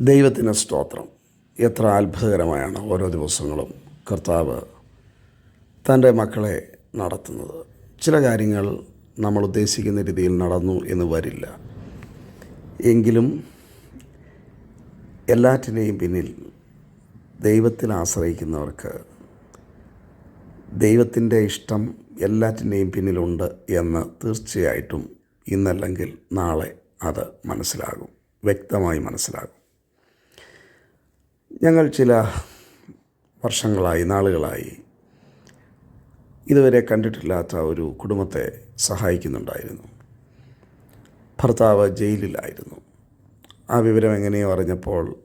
ദൈവത്തിന് സ്തോത്രം. എത്ര അത്ഭുതകരമായാണ് ഓരോ ദിവസങ്ങളും കർത്താവ് തന്റെ മക്കളെ നടത്തുന്നത്. ചില കാര്യങ്ങൾ നമ്മൾ ഉദ്ദേശിക്കുന്ന രീതിയിൽ നടന്നു എന്ന് വരില്ല. എങ്കിലും എല്ലാറ്റിനെയും പിന്നിൽ ദൈവത്തിൽ ആശ്രയിക്കുന്നവർക്ക് ദൈവത്തിന്റെ ഇഷ്ടം എല്ലാറ്റിന്റെയും പിന്നിലുണ്ട് എന്ന് തീർച്ചയായിട്ടും ഇന്നല്ലെങ്കിൽ നാളെ അത് മനസ്സിലാകും. വ്യക്തമായി മനസ്സിലാകും. ഞങ്ങൾ ചില വർഷങ്ങളായി നാളുകളായി ഇതുവരെ കണ്ടിട്ടില്ലാത്ത ഒരു കുടുംബത്തെ സഹായിക്കുന്നുണ്ടായിരുന്നു. ഭർത്താവ് ജയിലിലായിരുന്നു. ആ വിവരം എങ്ങനെയോ അറിഞ്ഞപ്പോൾ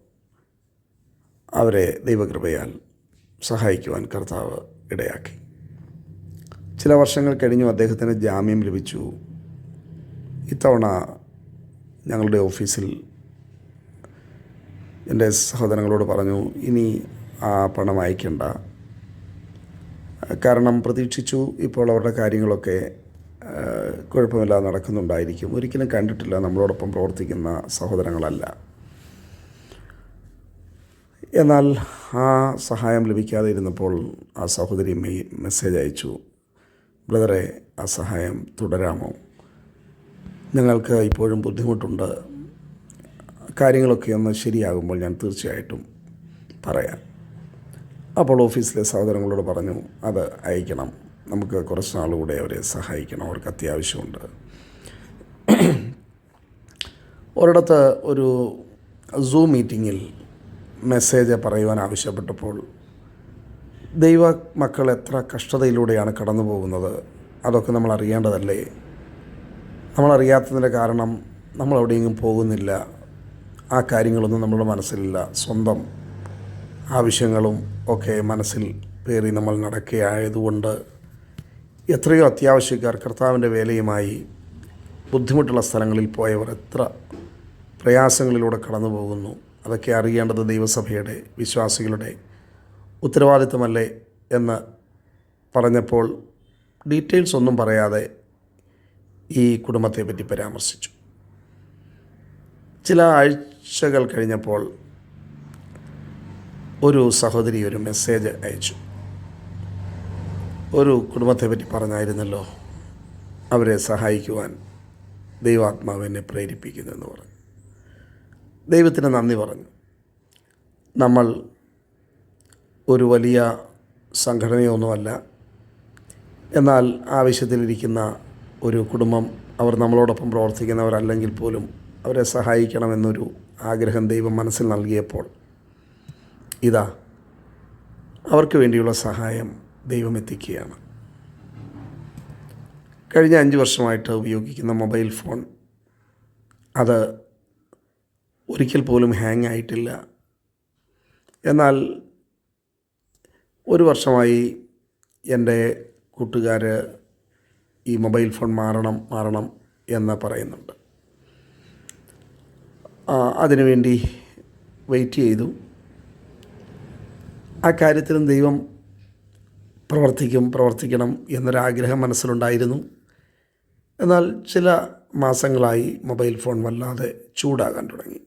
അവരെ ദൈവകൃപയാൽ സഹായിക്കുവാൻ കർത്താവ് ഇടയാക്കി. ചില വർഷങ്ങൾ കഴിഞ്ഞു അദ്ദേഹത്തിന് ജാമ്യം ലഭിച്ചു. ഇത്തവണ ഞങ്ങളുടെ ഓഫീസിൽ എന്റെ സഹോദരങ്ങളോട് പറഞ്ഞു ഇനി ആ പണം അയക്കണ്ട. കാരണം പ്രതീക്ഷിച്ചു ഇപ്പോൾ അവരുടെ കാര്യങ്ങളൊക്കെ കുഴപ്പമില്ലാതെ നടക്കുന്നുണ്ടായിരിക്കും. ഒരിക്കലും കണ്ടിട്ടില്ല നമ്മളോടൊപ്പം പ്രവർത്തിക്കുന്ന സഹോദരങ്ങളല്ല. എന്നാൽ ആ സഹായം ലഭിക്കാതെ ഇരുന്നപ്പോൾ ആ സഹോദരി മെസ്സേജ് അയച്ചു ബ്രദറെ ആ സഹായം തുടരാമോ? ഞങ്ങൾക്ക് ഇപ്പോഴും ബുദ്ധിമുട്ടുണ്ട്. കാര്യങ്ങളൊക്കെ ഒന്ന് ശരിയാകുമ്പോൾ ഞാൻ തീർച്ചയായിട്ടും പറയാം. അപ്പോൾ ഓഫീസിലെ സഹോദരങ്ങളോട് പറഞ്ഞു അത് അയക്കണം. നമുക്ക് കുറച്ച് നാളുകൂടെ അവരെ സഹായിക്കണം. അവർക്ക് അത്യാവശ്യമുണ്ട്. ഒരിടത്ത് ഒരു സൂം മീറ്റിങ്ങിൽ മെസ്സേജ് പറയുവാൻ ആവശ്യപ്പെട്ടപ്പോൾ ദൈവ മക്കൾ എത്ര കഷ്ടതയിലൂടെയാണ് കടന്നു പോകുന്നത്? അതൊക്കെ നമ്മൾ അറിയേണ്ടതല്ലേ? നമ്മളറിയാത്തതിന്റെ കാരണം നമ്മൾ എവിടെയെങ്കിലും പോകുന്നില്ല. ആ കാര്യങ്ങളൊന്നും നമ്മുടെ മനസ്സിലില്ല. സ്വന്തം ആവശ്യങ്ങളും ഒക്കെ മനസ്സിൽ പേറി നമ്മൾ നടക്കുകയായതുകൊണ്ട് എത്രയോ അത്യാവശ്യക്കാർ കർത്താവിന്റെ വേലയുമായി ബുദ്ധിമുട്ടുള്ള സ്ഥലങ്ങളിൽ പോയവർ എത്ര പ്രയാസങ്ങളിലൂടെ കടന്നു പോകുന്നു. അതൊക്കെ അറിയേണ്ടത് ദൈവസഭയുടെ വിശ്വാസികളുടെ ഉത്തരവാദിത്തമല്ലേ എന്ന് പറഞ്ഞപ്പോൾ ഡീറ്റെയിൽസ് ഒന്നും പറയാതെ ഈ കുടുംബത്തെ പറ്റി പരാമർശിച്ചു. ചില ആഴ്ചകൾ കഴിഞ്ഞപ്പോൾ ഒരു സഹോദരി ഒരു മെസ്സേജ് അയച്ചു. ഒരു കുടുംബത്തെ പറ്റി പറഞ്ഞായിരുന്നല്ലോ അവരെ സഹായിക്കുവാൻ ദൈവാത്മാവ് എന്നെ പ്രേരിപ്പിക്കുന്നു എന്ന് പറഞ്ഞു. ദൈവത്തിന് നന്ദി പറഞ്ഞു. നമ്മൾ ഒരു വലിയ സംഘടനയൊന്നുമല്ല. എന്നാൽ ആവശ്യത്തിലിരിക്കുന്ന ഒരു കുടുംബം അവർ നമ്മളോടൊപ്പം പ്രവർത്തിക്കുന്നവരല്ലെങ്കിൽ പോലും അവരെ സഹായിക്കണമെന്നൊരു ആഗ്രഹം ദൈവം മനസ്സിൽ നൽകിയപ്പോൾ ഇതാ അവർക്ക് വേണ്ടിയുള്ള സഹായം ദൈവം എത്തിക്കുകയാണ്. കഴിഞ്ഞ അഞ്ച് വർഷമായിട്ട് ഉപയോഗിക്കുന്ന മൊബൈൽ ഫോൺ അത് ഒരിക്കൽ പോലും ഹാങ് ആയിട്ടില്ല. എന്നാൽ ഒരു വർഷമായി എന്റെ കൂട്ടുകാർ ഈ മൊബൈൽ ഫോൺ മാറണം മാറണം എന്ന് പറയുന്നുണ്ട്. അതിനുവേണ്ടി വെയിറ്റ് ചെയ്തു. ആ കാര്യത്തിലും ദൈവം പ്രവർത്തിക്കും പ്രവർത്തിക്കണം എന്നൊരാഗ്രഹം മനസ്സിലുണ്ടായിരുന്നു. എന്നാൽ ചില മാസങ്ങളായി മൊബൈൽ ഫോൺ വല്ലാതെ ചൂടാകാൻ തുടങ്ങി.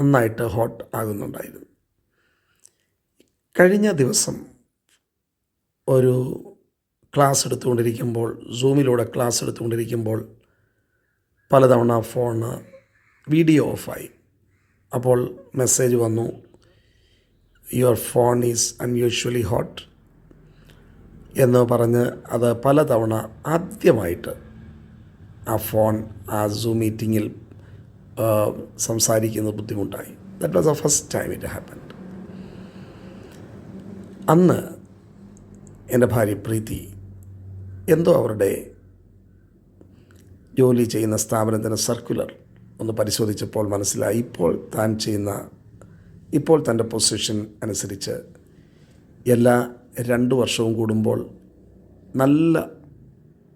നന്നായിട്ട് ഹോട്ട് ആകുന്നുണ്ടായിരുന്നു. കഴിഞ്ഞ ദിവസം ഒരു ക്ലാസ് എടുത്തുകൊണ്ടിരിക്കുമ്പോൾ സൂമിലൂടെ ക്ലാസ് എടുത്തുകൊണ്ടിരിക്കുമ്പോൾ പലതവണ ഫോണ് വീഡിയോ ഓഫായി. അപ്പോൾ മെസ്സേജ് വന്നു your phone is unusually hot എന്ന് പറഞ്ഞ് അത് പലതവണ ആദ്യമായിട്ട് ആ ഫോൺ ആ സൂം മീറ്റിങ്ങിൽ സംസാരിക്കുന്നത് ബുദ്ധിമുട്ടായി. That was the first time it happen അന്ന് എന്റെ ഭാര്യ പ്രീതി എന്തോ അവരുടെ ജോലി ചെയ്യുന്ന സ്ഥാപനത്തിന്റെ സർക്കുലർ ഒന്ന് പരിശോധിച്ചപ്പോൾ മനസ്സിലായി. ഇപ്പോൾ താൻ ചെയ്യുന്ന ഇപ്പോൾ തന്റെ പൊസിഷൻ അനുസരിച്ച് എല്ലാ രണ്ട് വർഷവും കൂടുമ്പോൾ നല്ല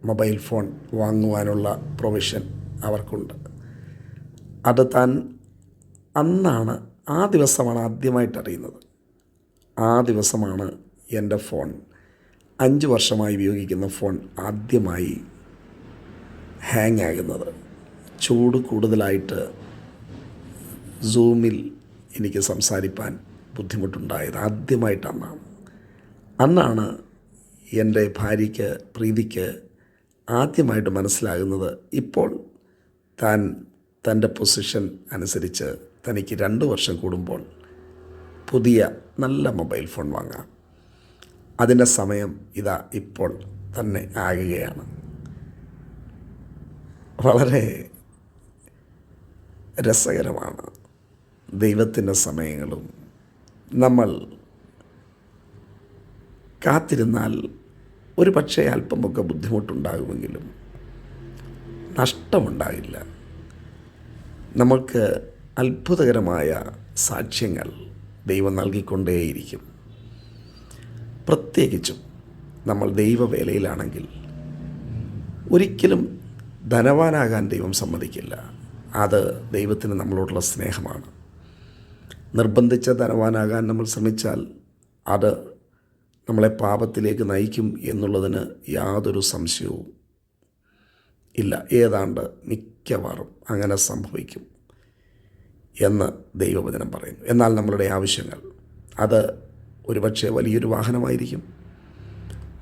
മൊബൈൽ ഫോൺ വാങ്ങുവാനുള്ള പ്രൊവിഷൻ അവർക്കുണ്ട്. അത് താൻ അന്നാണ് ആ ദിവസമാണ് ആദ്യമായിട്ട് അറിയുന്നത്. ആ ദിവസമാണ് എന്റെ ഫോൺ അഞ്ച് വർഷമായി ഉപയോഗിക്കുന്ന ഫോൺ ആദ്യമായി ഹാങ് ആകുന്നത് ചൂട് കൂടുതലായിട്ട് സൂമിൽ എനിക്ക് സംസാരിപ്പാൻ ബുദ്ധിമുട്ടുണ്ടായത് ആദ്യമായിട്ടാണ്. അന്നാണ് എന്റെ ഭാര്യയ്ക്ക് പ്രീതിക്ക് ആദ്യമായിട്ട് മനസ്സിലാകുന്നത് ഇപ്പോൾ താൻ തന്റെ പൊസിഷൻ അനുസരിച്ച് തനിക്ക് രണ്ട് വർഷം കൂടുമ്പോൾ പുതിയ നല്ല മൊബൈൽ ഫോൺ വാങ്ങാം. അതിന്റെ സമയം ഇതാ ഇപ്പോൾ തന്നെ ആകുകയാണ്. വളരെ രസകരമാണ്. ദൈവത്തിന്റെ സമയങ്ങളും നമ്മൾ കാത്തിരുന്നാൽ ഒരു പക്ഷേ അല്പമൊക്കെ ബുദ്ധിമുട്ടുണ്ടാകുമെങ്കിലും നഷ്ടമുണ്ടാകില്ല നമുക്ക് അത്ഭുതകരമായ സാക്ഷ്യങ്ങൾ ദൈവം നൽകിക്കൊണ്ടേയിരിക്കും. പ്രത്യേകിച്ചും നമ്മൾ ദൈവവേലയിലാണെങ്കിൽ ഒരിക്കലും ധനവാനാകാൻ ദൈവം സമ്മതിക്കില്ല. അത് ദൈവത്തിന് നമ്മളോടുള്ള സ്നേഹമാണ്. നിർബന്ധിച്ച ധനവാനാകാൻ നമ്മൾ ശ്രമിച്ചാൽ അത് നമ്മളെ പാപത്തിലേക്ക് നയിക്കും എന്നുള്ളതിന് യാതൊരു സംശയവും ഇല്ല. ഏതാണ്ട് മിക്കവാറും അങ്ങനെ സംഭവിക്കും എന്ന് ദൈവവചനം പറയുന്നു. എന്നാൽ നമ്മളുടെ ആവശ്യങ്ങൾ അത് ഒരുപക്ഷെ വലിയൊരു വാഹനമായിരിക്കും.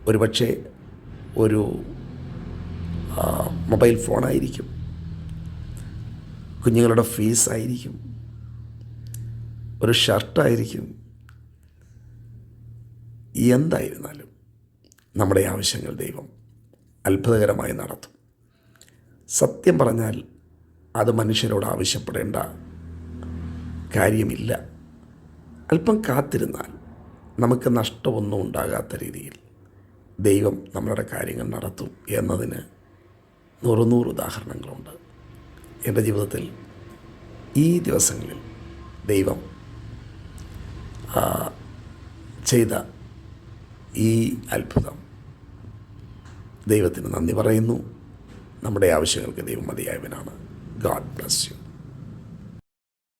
ഒരുപക്ഷെ ഒരു മൊബൈൽ ഫോണായിരിക്കും. കുഞ്ഞുങ്ങളുടെ ഫീസായിരിക്കും ഒരു ഷർട്ടായിരിക്കും എന്തായിരുന്നാലും നമ്മുടെ ആവശ്യങ്ങൾ ദൈവം അത്ഭുതകരമായി നടത്തും. സത്യം പറഞ്ഞാൽ അത് മനുഷ്യരോട് ആവശ്യപ്പെടേണ്ട കാര്യമില്ല. അല്പം കാത്തിരുന്നാൽ നമുക്ക് നഷ്ടമൊന്നും ഉണ്ടാകാത്ത രീതിയിൽ ദൈവം നമ്മളുടെ കാര്യങ്ങൾ നടത്തും എന്നതിന് നൂറുനൂറ് ഉദാഹരണങ്ങളുണ്ട്. എന്റെ ജീവിതത്തിൽ ഈ ദിവസങ്ങളിൽ ദൈവം ചെയ്ത ഈ അത്ഭുതം ദൈവത്തിന് നന്ദി പറയുന്നു. നമ്മുടെ ആവശ്യങ്ങൾക്ക് ദൈവം മതിയായവനാണ്. God bless you